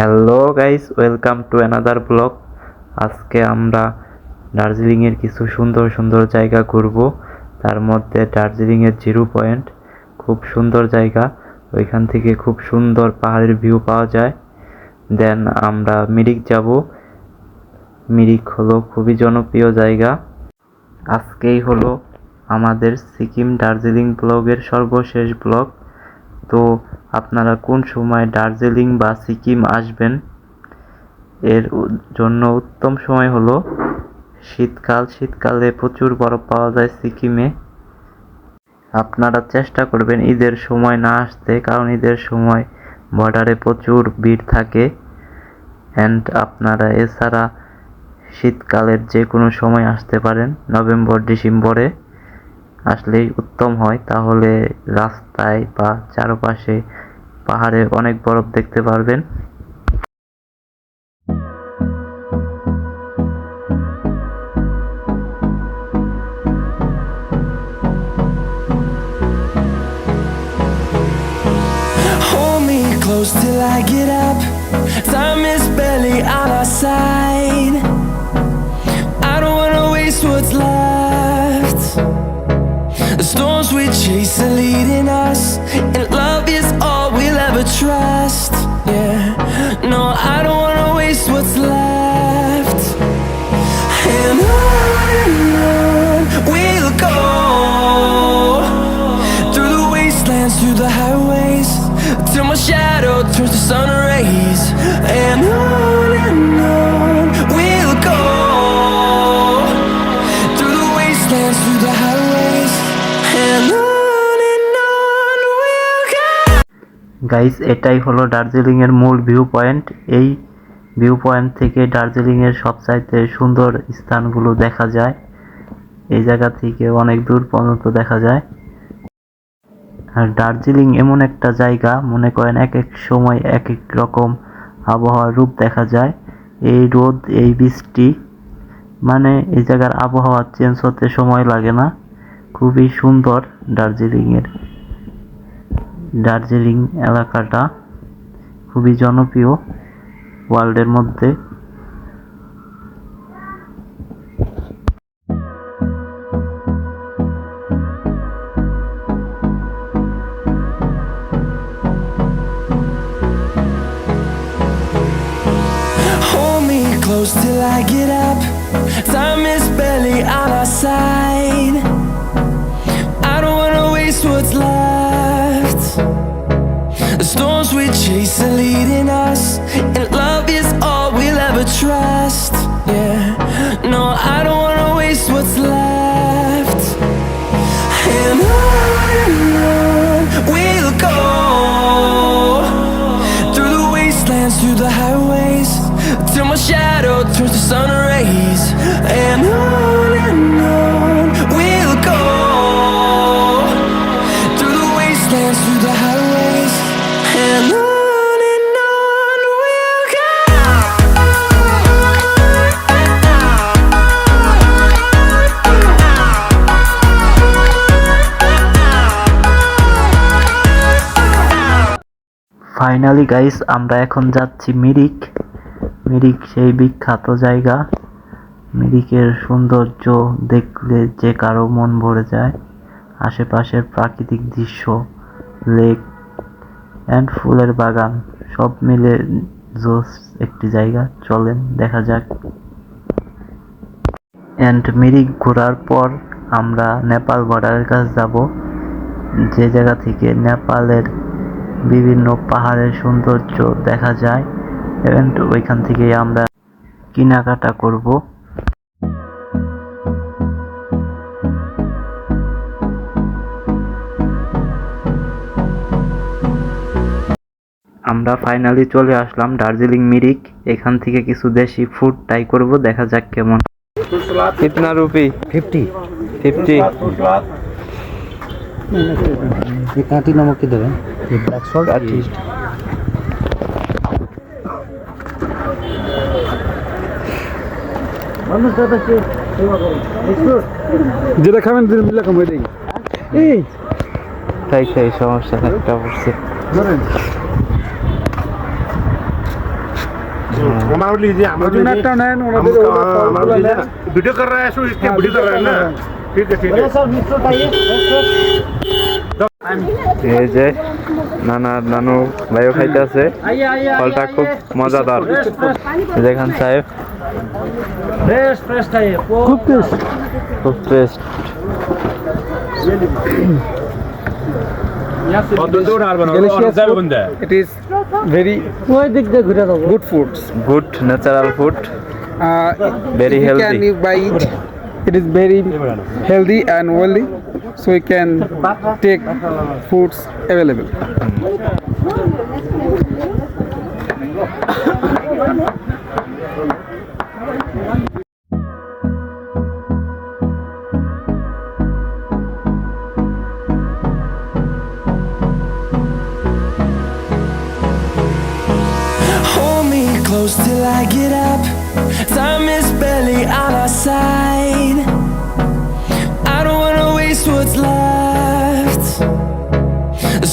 Hello guys welcome to another blog আজকে আমরা দার্জিলিংয়ের কিছু সুন্দর সুন্দর জায়গা ঘুরব। তার মধ্যে দার্জিলিংয়ের জিরো পয়েন্ট। খুব সুন্দর জায়গা। ওইখান থেকে খুব সুন্দর পাহাড়ের ভিউ পাওয়া যায়। দেন আমরা মিরিক যাব। মিরিক হলো খুবই জনপ্রিয় জায়গা। আজকেই হলো আমাদের সিকিম দার্জিলিং ব্লগের সর্বশেষ ব্লগ। তো আপনারা কোন সময় দার্জিলিং বা সিকিম আসবেন? এর জন্য উত্তম সময় হলো শীতকাল। শীতকালে প্রচুর বরফ পাওয়া যায় সিকিমে। আপনারা চেষ্টা করবেন ঈদের সময় না আসতে, কারণ ঈদের সময় বর্ডারে প্রচুর ভিড় থাকে। অ্যান্ড আপনারা এছাড়া শীতকালের যে কোনো সময় আসতে পারেন, নভেম্বর, ডিসেম্বরে। আসলেই উত্তম হয় তাহলে রাস্তায় বা চারপাশে পাহাড়ে অনেক বরফ দেখতে পারবেন Till I get up, time is barely on our side. Chase are leading us, guys, এটাই হলো দার্জিলিংয়ের মূল ভিউ পয়েন্ট এই ভিউ পয়েন্ট থেকে দার্জিলিংয়ের সবচাইতে সুন্দর স্থানগুলো দেখা যায়। এই জায়গা থেকে অনেক দূর পর্যন্ত দেখা যায়। আর দার্জিলিং এমন একটা জায়গা, মনে করেন এক এক সময় এক এক রকম আবহাওয়ার রূপ দেখা যায়। এই রোদ, এই বৃষ্টি মানে এই জায়গার আবহাওয়া চেঞ্জ হতে সময় লাগে না। খুবই সুন্দর দার্জিলিংয়ের। দার্জিলিং এলাকাটা খুবই জনপ্রিয় ওয়ার্ল্ডের মধ্যে till I get up. Time is barely on our side. I don't wanna waste what's left. Storms we chase are leading us, and love is all we'll ever trust. Yeah, no, I don't wanna waste what's left. And on finally guys আমরা এখন যাচ্ছি মিরিক। মিরিক সেই বিখ্যাত জায়গা। মিরিকের সৌন্দর্য দেখলে যে কারও মন ভরে যায়। আশেপাশের প্রাকৃতিক দৃশ্য লেক অ্যান্ড ফুলের বাগান, সব মিলে জোস একটি জায়গা। চলেন, দেখা যাক। অ্যান্ড মিরিক ঘোরার পর আমরা নেপাল বর্ডারের কাছে যাব। যে জায়গা থেকে নেপালের বিভিন্ন পাহাড়ের সৌন্দর্য দেখা যায় এবং ওইখান থেকে আমরা কেনাকাটা করব। আমরা ফাইনালি চলে আসলাম দার্জিলিং মিরিক। এখান থেকে কিছু দেশি ফুড ট্রাই করব দেখা যাক কেমন। রুপি ফিফটি ফিফটি ये काटी नमक की देवें ये ब्लैक सॉल्ट যেটা খাবেন দুজন মিলে খাবো এটাই এই তাই তাই সমস্যা একটা পড়ছে ধরেন हमारा लीजिए हमारा लीजिए ওজনারটা নেন हम ওনাদের हमारा लीजिए वीडियो कर रहा है सो इसके वीडियो कर रहा है ना ঠিক খুব মজাদার। যেখান সাহেব। খুব টেস্ট খুব ঘুরে good foods good natural food very healthy can you buy it it? Is very healthy and wealthy, so you can take foods available.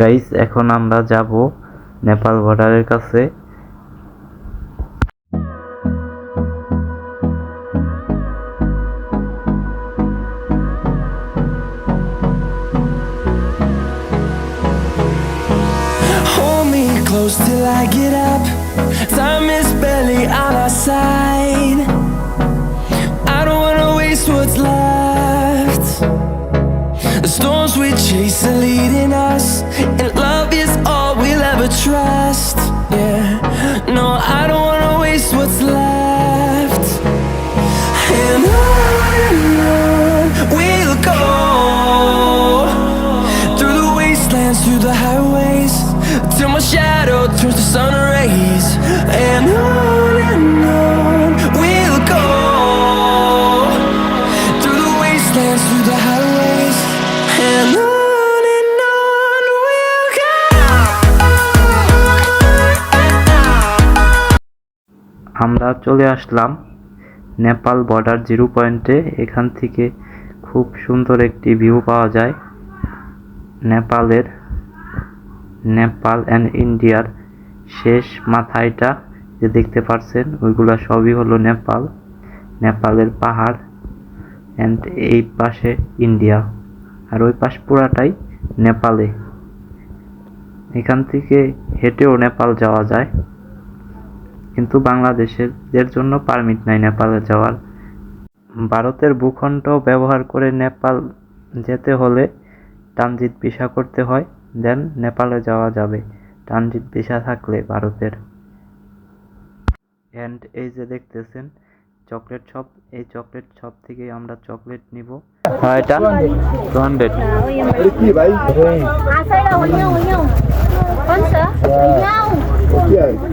guys এখন আমরা যাব নেপাল বর্ডারের কাছে close till I get up. Time is barely on our side. Storms we chase are leading us, and love is আমরা চলে আসলাম Nepal border zero পয়েন্টে। এখান থেকে খুব সুন্দর একটি ভিউ পাওয়া যায় নেপালের। নেপাল অ্যান্ড ইন্ডিয়ার শেষ মাথায়টা যে দেখতে পাচ্ছেন ওইগুলো সবই হলো নেপাল। নেপালের পাহাড় অ্যান্ড এই পাশে ইন্ডিয়া। আর ওই পাশ পুরাটাই নেপালে। এখান থেকে হেঁটেও নেপাল যাওয়া যায়। কিন্তু বাংলাদেশের জন্য পারমিট নাই নেপালে যাওয়ার। ভারতের ভূখণ্ড ব্যবহার করে নেপাল যেতে হলে ট্রানজিট ভিসা করতে হয় দেন নেপালে যাওয়া যাবে। ট্রানজিট ভিসা থাকলে ভারতের। অ্যান্ড এই যে দেখতেছেন চকলেট শপ এই চকলেট শপ থেকে আমরা চকলেট নিব। হ্যাঁ এটা? Two hundred.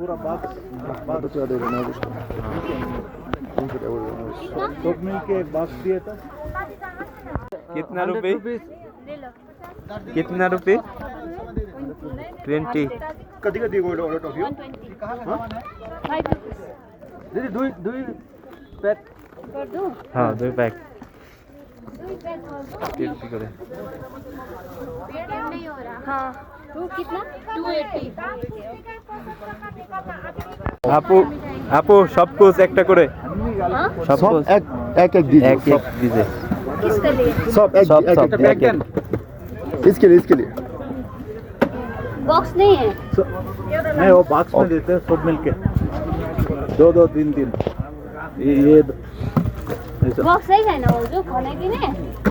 पूरा बात बात बता दे देना उसको सब मिल के बात दिए तो कितना रुपए कितना रुपए ट्वेंटी। कति कति गोल्ड वाला टॉफी दीदी हाँ, दो दो पैक कर दूँ हाँ दो पैक दो पैक कर दो। नहीं हो रहा हाँ। टू कितना टू एट्टी আপু আপু সব কুছ একটা করে हाँ সব কুছ एक एक एक दीजिए এক এক দিছে किसके लिए सब एक सब एक सब एक- एक एक इसके लिए इसके लिए बॉक्स नहीं है नहीं वो बॉक्स में देते हैं सब मिल के दो दो तीन तीन ये ये ऐसा बॉक्स है ना वो जो खाने की नहीं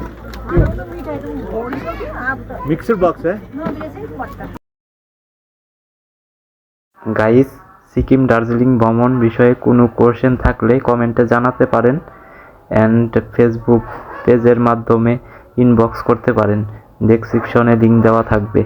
mixer box guys Sikkim Darjeeling ভ্রমণ বিষয়ে কোনো কোয়েশ্চেন থাকলে কমেন্টে জানাতে পারেন অ্যান্ড ফেসবুক পেজের মাধ্যমে ইনবক্স করতে পারেন। ডেসক্রিপশনে লিঙ্ক দেওয়া থাকবে।